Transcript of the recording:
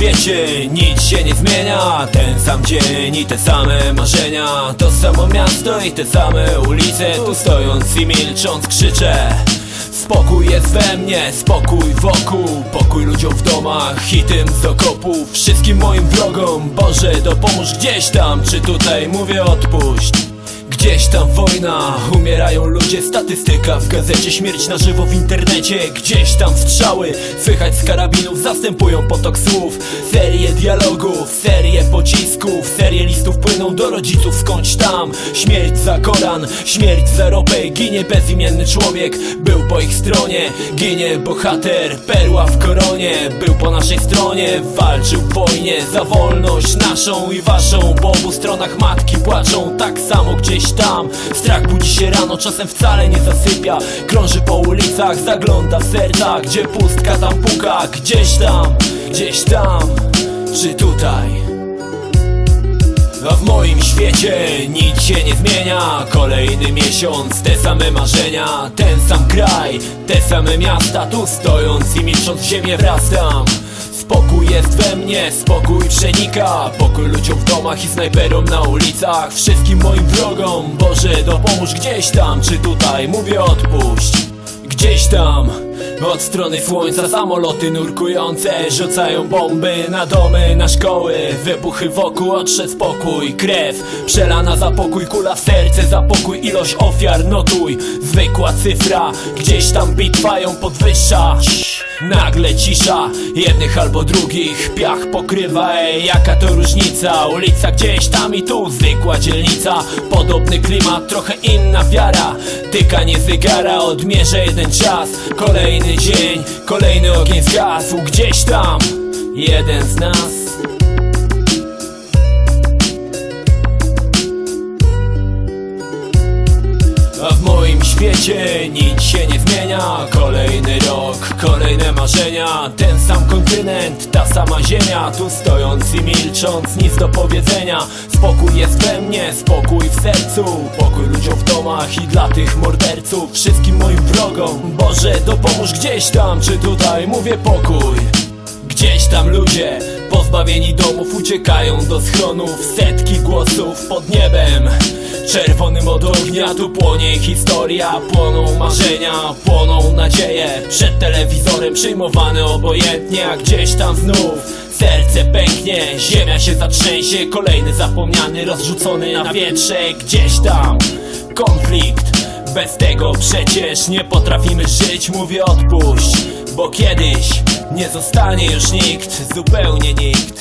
świecie. Nic się nie zmienia. Ten sam dzień i te same marzenia. To samo miasto i te same ulice. Tu stojąc i milcząc krzyczę. Spokój jest we mnie, spokój wokół. Pokój ludziom w domach i tym z okopów Wszystkim moim wrogom, Boże dopomóż gdzieś tam. Czy tutaj mówię odpuść tam wojna, umierają ludzie Statystyka w gazecie, śmierć na żywo w internecie. Gdzieś tam strzały, słychać z karabinów Zastępują potok słów. Serie dialogów, serie pocisków Serie listów płyną do rodziców skądś tam. Śmierć za Koran, śmierć za ropę Ginie bezimienny człowiek, był po ich stronie Ginie bohater, perła w koronie. Był po naszej stronie, walczył w wojnie Za wolność naszą i waszą Po obu stronach matki płaczą tak samo gdzieś tam Strach budzi się rano, czasem wcale nie zasypia. Krąży po ulicach, zagląda w serca Gdzie pustka tam puka, gdzieś tam, gdzieś tam Czy tutaj? A w moim świecie nic się nie zmienia. Kolejny miesiąc, te same marzenia. Ten sam kraj, te same miasta. Tu stojąc i milcząc w ziemię wrastam Spokój jest we mnie, spokój przenika. Pokój ludziom w domach i snajperom na ulicach. Wszystkim moim wrogom, Boże dopomóż gdzieś tam. Czy tutaj, mówię odpuść? Gdzieś tam od strony słońca samoloty nurkujące Rzucają bomby na domy, na szkoły. Wybuchy wokół, odszedł spokój Krew przelana za pokój Kula w serce za pokój Ilość ofiar. Notuj Zwykła cyfra Gdzieś tam bitwa ją podwyższa. Nagle cisza Jednych albo drugich Piach pokrywa, ej jaka to różnica Ulica gdzieś tam i tu. Zwykła dzielnica Podobny klimat, trochę inna wiara. Tykanie zygara, odmierzę jeden czas Kolejny dzień, kolejny ogień zgasł Gdzieś tam. Jeden z nas nic się nie zmienia. Kolejny rok, kolejne marzenia. Ten sam kontynent, ta sama ziemia. Tu stojąc i milcząc, nic do powiedzenia. Spokój jest we mnie, spokój w sercu. Pokój ludziom w domach i dla tych morderców. Wszystkim moim wrogom Boże dopomóż gdzieś tam, czy tutaj mówię pokój? Gdzieś tam ludzie, pozbawieni domów, uciekają do schronów. Setki głosów pod niebem. Czerwonym od ognia, tu płonie historia. Płoną marzenia, płoną nadzieje. Przed telewizorem przyjmowane obojętnie A gdzieś tam znów serce pęknie. Ziemia się zatrzęsie, kolejny zapomniany Rozrzucony na wietrze, gdzieś tam Konflikt bez tego przecież nie potrafimy żyć, mówię odpuść Bo kiedyś nie zostanie już nikt, zupełnie nikt